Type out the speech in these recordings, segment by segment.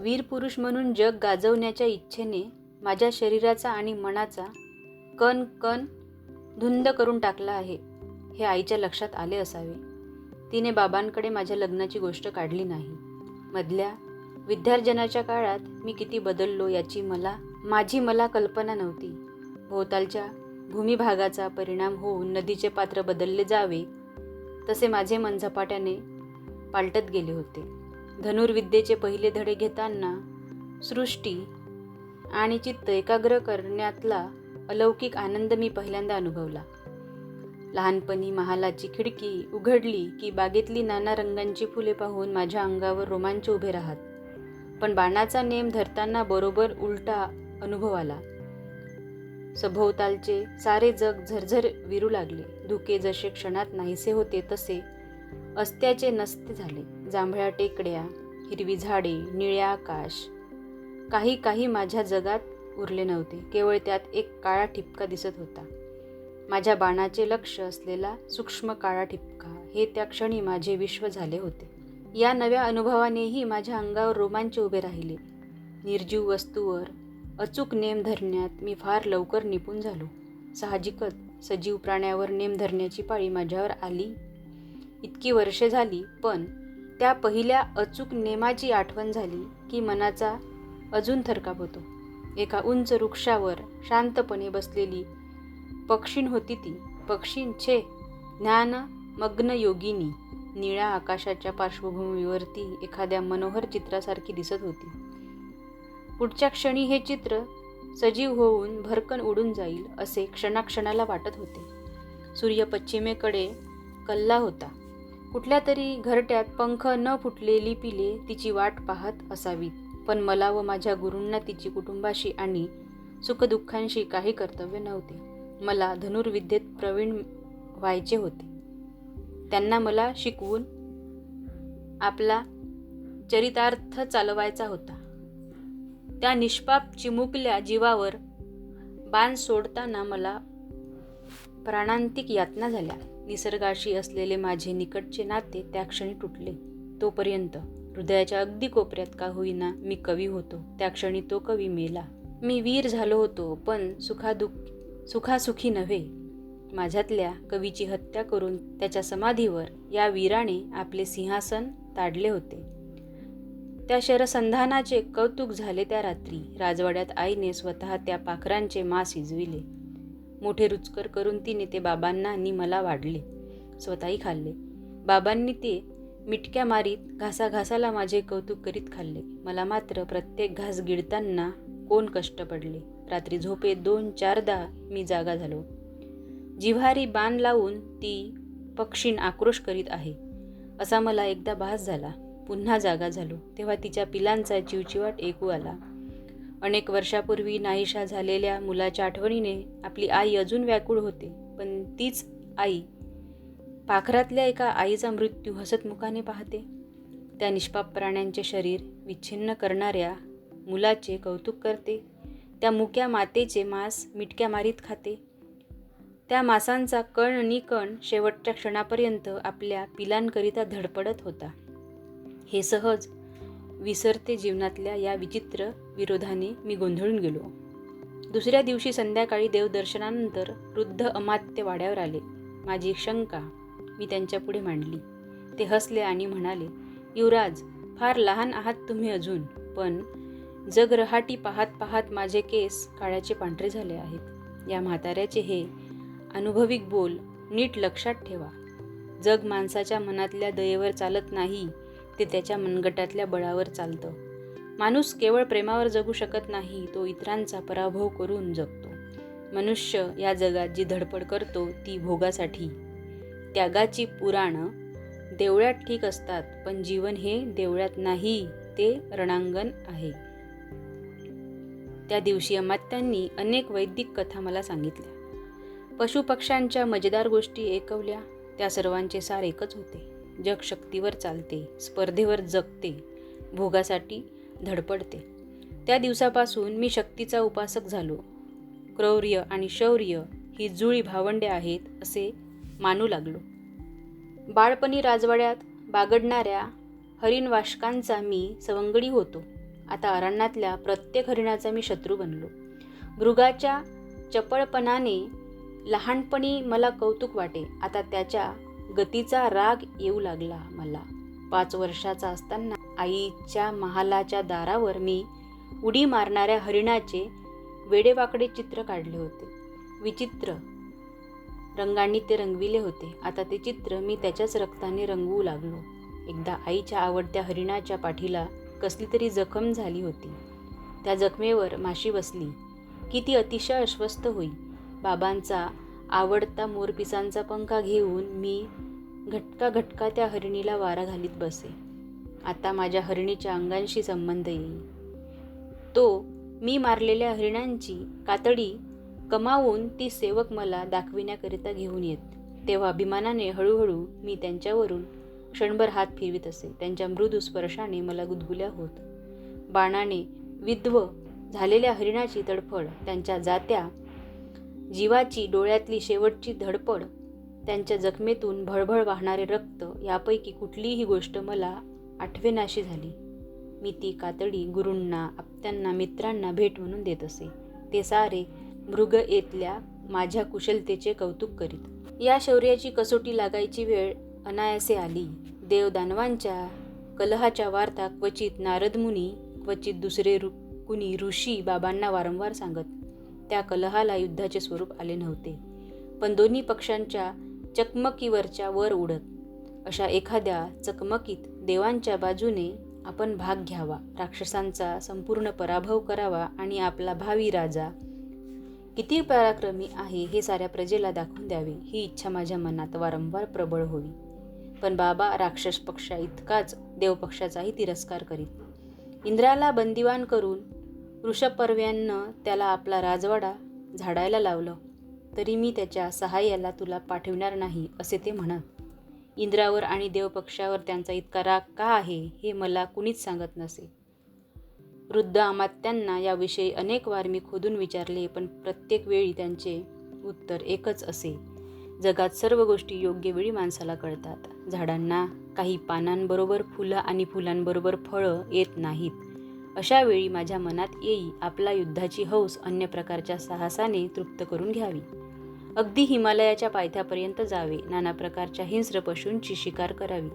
वीर पुरुष म्हणून जग गाजवण्याच्या इच्छेने माझ्या शरीराचा आणि मनाचा कण कण धुंद करून टाकला आहे हे आईच्या लक्षात आले असावे. तिने बाबांकडे माझ्या लग्नाची गोष्ट काढली नाही. मधल्या विद्यार्जनाच्या काळात मी किती बदललो याची मला माझी मला कल्पना नव्हती. भोवतालच्या भूमिभागाचा परिणाम होऊन नदीचे पात्र बदलले जावे तसे माझे मन झपाट्याने पालटत गेले होते. धनुर्विद्येचे पहिले धडे घेताना सृष्टी आणि चित्त एकाग्र करण्यातला अलौकिक आनंद मी पहिल्यांदा अनुभवला. लहानपणी महालाची खिडकी उघडली की बागेतली नाना रंगांची फुले पाहून माझ्या अंगावर रोमांच उभे राहत. पण बाणाचा नेम धरताना बरोबर उलटा अनुभव आला. सभोवतालचे सारे जग झरझर विरू लागले. धुके जसे क्षणात नाहीसे होते तसे अस्त्याचे नसते झाले. जांभळ्या टेकड्या हिरवी झाडे निळ्या आकाश. काही काही माझ्या जगात उरले नव्हते. केवळ त्यात एक काळा ठिपका दिसत होता. माझ्या बाणाचे लक्ष असलेला सूक्ष्म काळा ठिपका. हे त्या क्षणी माझे विश्व झाले होते. या नव्या अनुभवानेही माझ्या अंगावर रोमांच उभे राहिले. निर्जीव वस्तूवर अचूक नेम धरण्यात मी फार लवकर निपुण झालो. साहजिकच सजीव प्राण्यावर नेम धरण्याची पाळी माझ्यावर आली. इतकी वर्षे झाली पण त्या पहिल्या अचूक नेमाची आठवण झाली की मनाचा अजून थरकाप होतो. एका उंच वृक्षावर शांतपणे बसलेली पक्षीण होती ती. पक्षीण छे. ज्ञान मग्न योगिनी. निळ्या आकाशाच्या पार्श्वभूमीवरती एखाद्या मनोहर चित्रासारखी दिसत होती. पुढच्या क्षणी हे चित्र सजीव होऊन भरकन उडून जाईल असे क्षणाक्षणाला वाटत होते. सूर्य पश्चिमेकडे कल्ला होता. कुठल्या तरी घरट्यात पंख न फुटलेली पिले तिची वाट पाहत असावीत पण मला व माझ्या गुरूंना तिची कुटुंबाशी आणि सुखदुःखांशी काही कर्तव्य नव्हते. मला धनुर्विद्येत प्रवीण व्हायचे होते. त्यांना मला शिकवून आपला चरितार्थ चालवायचा होता. त्या निष्पाप चिमुकल्या जीवावर बाण सोडताना मला प्राणांतिक यातना झाल्या. निसर्गाशी असलेले माझे निकटचे नाते त्या क्षणी तुटले. तोपर्यंत हृदयाच्या अगदी कोपऱ्यात का होईना मी कवी होतो. त्या क्षणी तो कवी मेला. मी वीर झालो होतो पण सुखादुख सुखासुखी नव्हे. माझ्यातल्या कवीची हत्या करून त्याच्या समाधीवर या वीराने आपले सिंहासन ताडले होते. त्या शरसंधानाचे कौतुक झाले त्या रात्री. राजवाड्यात आईने स्वतः त्या पाखरांचे मांस शिजविले मोठे रुचकर करून तिने ते बाबांना आणि मला वाढले. स्वतःही खाल्ले. बाबांनी ते मिटक्या मारीत घासाघासाला माझे कौतुक करीत खाल्ले. मला मात्र प्रत्येक घास गिळताना कोण कष्ट पडले. रात्री झोपेत दोन चारदा मी जागा झालो. जिव्हारी बाण लावून ती पक्षीण आक्रोश करीत आहे. असा मला एकदा भास झाला. पुन्हा जागा झालो. तेव्हा तिच्या पिलांचा चिवचिवाट ऐकू आला. अनेक वर्षापूर्वी नाहीशा झालेल्या मुलाच्या आठवणीने आपली आई अजून व्याकुळ होते पण तीच आई पाखरातल्या एका आईचा मृत्यू हसतमुखाने पाहते. त्या निष्पाप प्राण्यांचे शरीर विच्छिन्न करणाऱ्या मुलाचे कौतुक करते. त्या मुक्या मातेचे मांस मिटक्या मारीत खाते. त्या मासांचा कण निकण शेवटच्या क्षणापर्यंत आपल्या पिलांकरिता धडपडत होता. हे सहज विसरते जीवनातल्या या विचित्र विरोधाने मी गोंधळून गेलो. दुसऱ्या दिवशी संध्याकाळी देवदर्शनानंतर वृद्ध अमात्य वाड्यावर आले. माझी शंका मी त्यांच्यापुढे मांडली. ते हसले आणि म्हणाले युवराज फार लहान आहात तुम्ही अजून पण जग रहाटी पाहत पाहत माझे केस काळ्याचे पांढरे झाले आहेत. या म्हाताऱ्याचे हे अनुभविक बोल नीट लक्षात ठेवा. जग माणसाच्या मनातल्या दयेवर चालत नाही ते त्याच्या मनगटातल्या बळावर चालतं. माणूस केवळ प्रेमावर जगू शकत नाही तो इतरांचा पराभव करून जगतो. मनुष्य या जगात जी धडपड करतो ती भोगासाठी. त्यागाची पुराणं देवळ्यात ठीक असतात पण जीवन हे देवळ्यात नाही ते रणांगण आहे. त्या दिवशी अमात्यांनी अनेक वैदिक कथा मला सांगितल्या. पशुपक्ष्यांच्या मजेदार गोष्टी ऐकवल्या त्या सर्वांचे सार एकच होते. जग शक्तीवर चालते स्पर्धेवर जगते भोगासाठी धडपडते. त्या दिवसापासून मी शक्तीचा उपासक झालो. क्रौर्य आणि शौर्य ही जुळी भावंडे आहेत असे मानू लागलो. बाळपणी राजवाड्यात बागडणाऱ्या हरिणवाशकांचा मी सवंगडी होतो. आता अरण्यातल्या प्रत्येक हरिणाचा मी शत्रू बनलो. मृगाच्या चपळपणाने लहानपणी मला कौतुक वाटे. आता त्याच्या गतीचा राग येऊ लागला मला. पाच वर्षाचा असताना आईच्या महालाच्या दारावर मी उडी मारणाऱ्या हरिणाचे वेडेवाकडे चित्र काढले होते. विचित्र. रंगांनी ते रंगविले होते. आता ते चित्र मी त्याच्याच रक्ताने रंगवू लागलो. एकदा आईच्या आवडत्या हरिणाच्या पाठीला कसली तरी जखम झाली होती. त्या जखमेवर माशी बसली. की ती अतिशय अस्वस्थ होई. बाबांचा आवडता मोरपिसांचा पंखा घेऊन मी घटका घटका त्या हरिणीला वारा घालीत बसे. आता माझ्या हरिणीच्या अंगांशी संबंध येईल. तो मी मारलेल्या हरिणांची कातडी कमावून ती सेवक मला दाखविण्याकरिता घेऊन येत. तेव्हा अभिमानाने हळूहळू मी त्यांच्यावरून क्षणभर हात फिरवित असे. त्यांच्या मृदू स्पर्शाने मला गुदगुल्या होत. बाणाने विध्व झालेल्या हरिणाची तडफड त्यांच्या जात्या जीवाची डोळ्यातली शेवटची धडपड त्यांच्या जखमेतून भळभळ वाहणारे रक्त यापैकी कुठलीही गोष्ट मला आठवेनाशी झाली. मी ती कातडी गुरूंना आप्त्यांना मित्रांना भेट म्हणून देत असे. ते सारे मृग येतल्या माझ्या कुशलतेचे कौतुक करीत. या शौर्याची कसोटी लागायची वेळ अनायासे आली. देवदानवांच्या कलहाच्या वार्ता क्वचित नारदमुनी क्वचित दुसरे ऋ कुणी ऋषी बाबांना वारंवार सांगत. त्या कलहाला युद्धाचे स्वरूप आले नव्हते. पण दोन्ही पक्षांच्या चकमकीवरच्या वर उडत अशा एखाद्या चकमकीत देवांच्या बाजूने आपण भाग घ्यावा राक्षसांचा संपूर्ण पराभव करावा आणि आपला भावी राजा किती पराक्रमी आहे हे साऱ्या प्रजेला दाखवून द्यावे ही इच्छा माझ्या मनात वारंवार प्रबळ होई पण बाबा राक्षस पक्षा इतकाच देवपक्षाचाही तिरस्कार करीत. इंद्राला बंदिवान करून ऋषपर्व्यानं त्याला आपला राजवाडा झाडायला लावलं. तरी मी त्याच्या सहाय्याला तुला पाठविणार नाही असे ते म्हणत. इंद्रावर आणि देवपक्षावर त्यांचा इतका राग का आहे हे मला कुणीच सांगत नसे. वृद्ध अमात्यांना याविषयी अनेक वार मी खोदून विचारले पण प्रत्येक वेळी त्यांचे उत्तर एकच असे. जगात सर्व गोष्टी योग्य वेळी माणसाला कळतात. झाडांना काही पानांबरोबर फुलं आणि फुलांबरोबर फळं येत नाहीत. अशा वेळी माझ्या मनात येई आपला युद्धाची हौस अन्य प्रकारच्या साहसाने तृप्त करून घ्यावी. अगदी हिमालयाच्या पायथ्यापर्यंत जावे नाना प्रकारच्या हिंस्र पशूंची शिकार करावी.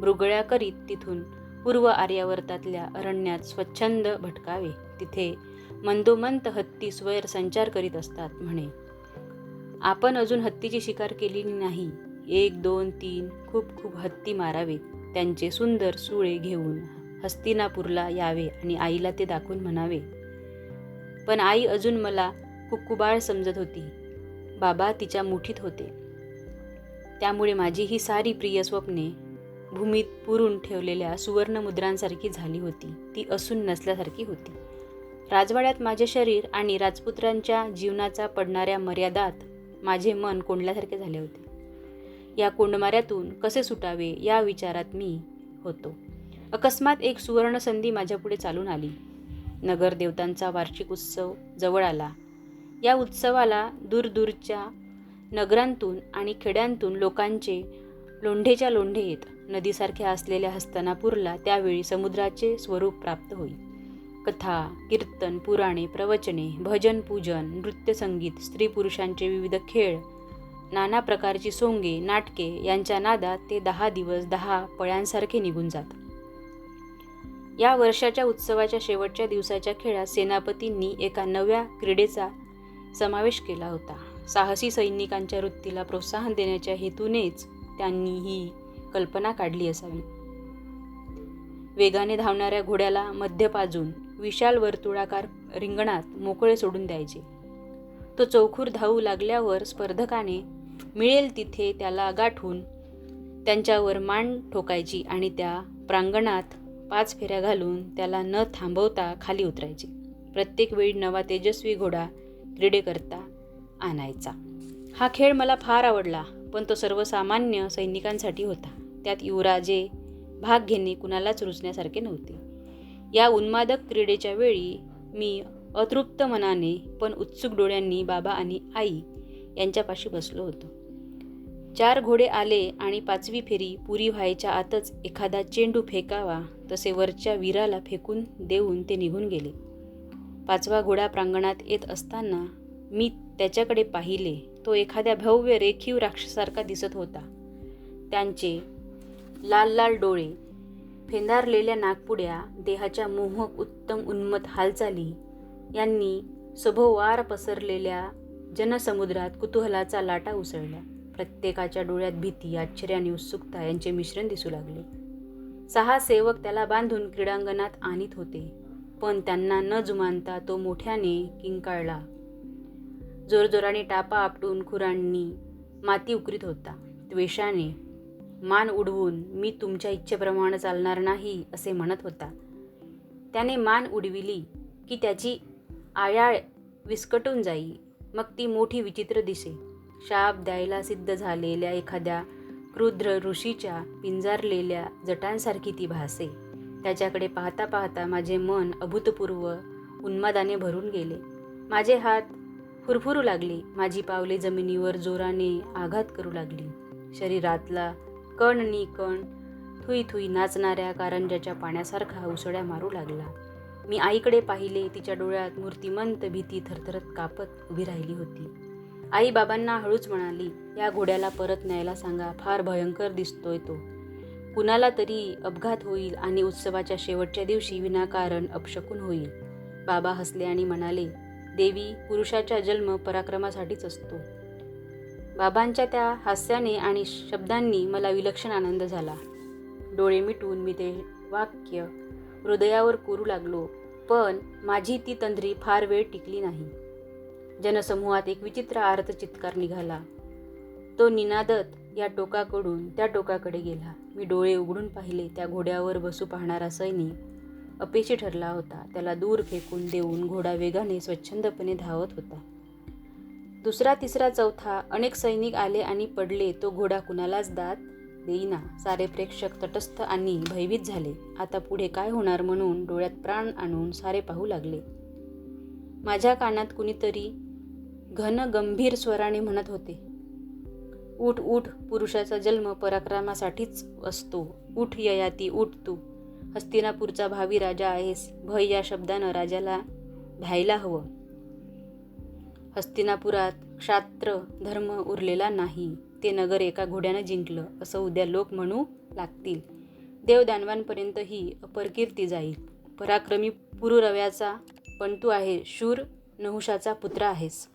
मृगळ्या करीत तिथून पूर्व आर्यावर्तातल्या अरण्यात स्वच्छंद भटकावे. तिथे मंदोमंत हत्ती स्वैर संचार करीत असतात म्हणे. आपण अजून हत्तीची शिकार केलेली नाही. एक दोन तीन खूप खूप हत्ती मारावेत. त्यांचे सुंदर सुळे घेऊन हस्तिनापूरला यावे आणि आईला ते दाखवून म्हणावे. पण आई अजून मला कुक्कुबाळ समजत होती. बाबा तिच्या मुठीत होते. त्यामुळे माझी ही सारी प्रिय स्वप्ने भूमीत पुरून ठेवलेल्या सुवर्णमुद्रांसारखी झाली होती. ती असून नसल्यासारखी होती. राजवाड्यात माझे शरीर आणि राजपुत्रांच्या जीवनाचा पडणाऱ्या मर्यादात माझे मन कोंडल्यासारखे झाले होते. या कोंडमाऱ्यातून कसे सुटावे या विचारात मी होतो. अकस्मात एक सुवर्ण संधी माझ्यापुढे चालून आली. नगर देवतांचा वार्षिक उत्सव जवळ आला. या उत्सवाला दूरदूरच्या नगरांतून आणि खेड्यांतून लोकांचे लोंढेच्या लोंढे येत. नदीसारख्या असलेल्या हस्तनापूरला त्यावेळी समुद्राचे स्वरूप प्राप्त होईल कथा कीर्तन पुराणे प्रवचने भजन पूजन नृत्यसंगीत स्त्री पुरुषांचे विविध खेळ नाना प्रकारची सोंगे नाटके यांच्या नादात ते दहा दिवस दहा पळ्यांसारखे निघून जात. या वर्षाच्या उत्सवाच्या शेवटच्या दिवसाच्या खेळात सेनापतींनी एका नव्या क्रीडेचा समावेश केला होता. साहसी सैनिकांच्या वृत्तीला प्रोत्साहन देण्याच्या हेतूनेच त्यांनी ही कल्पना काढली असावी. वेगाने धावणाऱ्या घोड्याला मध्य पाजून विशाल वर्तुळाकार रिंगणात मोकळे सोडून द्यायचे. तो चौखूर धावू लागल्यावर स्पर्धकाने मिळेल तिथे त्याला गाठून त्यांच्यावर मान ठोकायची आणि त्या प्रांगणात पाच फेऱ्या घालून त्याला न थांबवता खाली उतरायचे. प्रत्येक वेळी नवा तेजस्वी घोडा क्रीडेकरता आणायचा. हा खेळ मला फार आवडला पण तो सर्वसामान्य सैनिकांसाठी होता. त्यात युवराजे भाग घेणे कुणालाच रुचण्यासारखे नव्हते. या उन्मादक क्रीडेच्या वेळी मी अतृप्त मनाने पण उत्सुक डोळ्यांनी बाबा आणि आई यांच्यापाशी बसलो होतो. चार घोडे आले आणि पाचवी फेरी पुरी व्हायच्या आतच एखादा चेंडू फेकावा तसे वरच्या वीराला फेकून देऊन ते निघून गेले. पाचवा घोडा प्रांगणात येत असताना मी त्याच्याकडे पाहिले तो एखाद्या भव्य रेखीव राक्षसारखा दिसत होता. त्यांचे लाल लाल डोळे फेंदारलेल्या नागपुड्या देहाच्या मोहक उत्तम उन्मत हालचाली यांनी सभोवार पसरलेल्या जनसमुद्रात कुतूहलाचा लाटा उसळल्या. प्रत्येकाच्या डोळ्यात भीती आश्चर्य आणि उत्सुकता यांचे मिश्रण दिसू लागले. सहा सेवक त्याला बांधून क्रीडांगणात आणीत होते पण त्यांना न जुमानता तो मोठ्याने किंकाळला. जोरजोराने टापा आपटून खुरांनी माती उकरीत होता. द्वेषाने मान उडवून मी तुमच्या इच्छेप्रमाणे चालणार नाही असे म्हणत होता. त्याने मान उडविली की त्याची आयाळ विस्कटून जाई मग ती मोठी विचित्र दिसे. शाप द्यायला सिद्ध झालेल्या एखाद्या क्रुद्र ऋषीच्या पिंजारलेल्या जटांसारखी ती भासे. त्याच्याकडे पाहता पाहता माझे मन अभूतपूर्व उन्मादाने भरून गेले. माझे हात फुरफुरू लागले. माझी पावले जमिनीवर जोराने आघात करू लागली. शरीरातला कण नि कण थुई थुई नाचणाऱ्या कारंजाच्या पाण्यासारखा उसळ्या मारू लागला. मी आईकडे पाहिले. तिच्या डोळ्यात मूर्तिमंत भीती थरथरत कापत उभी राहिली होती. आई बाबांना हळूच म्हणाली या घोड्याला परत न्यायला सांगा फार भयंकर दिसतोय तो. कुणाला तरी अपघात होईल आणि उत्सवाच्या शेवटच्या दिवशी विनाकारण अपशकून होईल. बाबा हसले आणि म्हणाले देवी पुरुषाचा जन्म पराक्रमासाठीच असतो. बाबांच्या त्या हास्याने आणि शब्दांनी मला विलक्षण आनंद झाला. डोळे मिटून मी ते वाक्य हृदयावर कोरू लागलो पण माझी ती तंद्री फार वेळ टिकली नाही. जनसमूहात एक विचित्र आर्त चित्कार निघाला. तो निनादत या टोकाकडून त्या टोकाकडे गेला. मी डोळे उघडून पाहिले त्या घोड्यावर बसू पाहणारा सैनिक अपेशी ठरला होता. त्याला दूर फेकून देऊन घोडा वेगाने स्वच्छंदपणे धावत होता. दुसरा तिसरा चौथा अनेक सैनिक आले आणि पडले. तो घोडा कुणालाच दात देईना. सारे प्रेक्षक तटस्थ आणि भयभीत झाले. आता पुढे काय होणार म्हणून डोळ्यात प्राण आणून सारे पाहू लागले. माझ्या कानात कुणीतरी घन गंभीर स्वराने म्हणत होते. उठ उठ पुरुषाचा जन्म पराक्रमासाठीच असतो. उठ ययाती उठ तू. हस्तिनापूरचा भावी राजा आहेस. भय या शब्दानं राजाला भ्यायला हवं. हस्तिनापुरात क्षात्र धर्म उरलेला नाही. ते नगर एका घोड्यानं जिंकलं. असं उद्या लोक म्हणू लागतील. देवदानवांपर्यंत ही अपरकीर्ती जाईल. पराक्रमी पुरुरव्याचा पण तू आहे. शूर नहुषाचा पुत्र आहेस.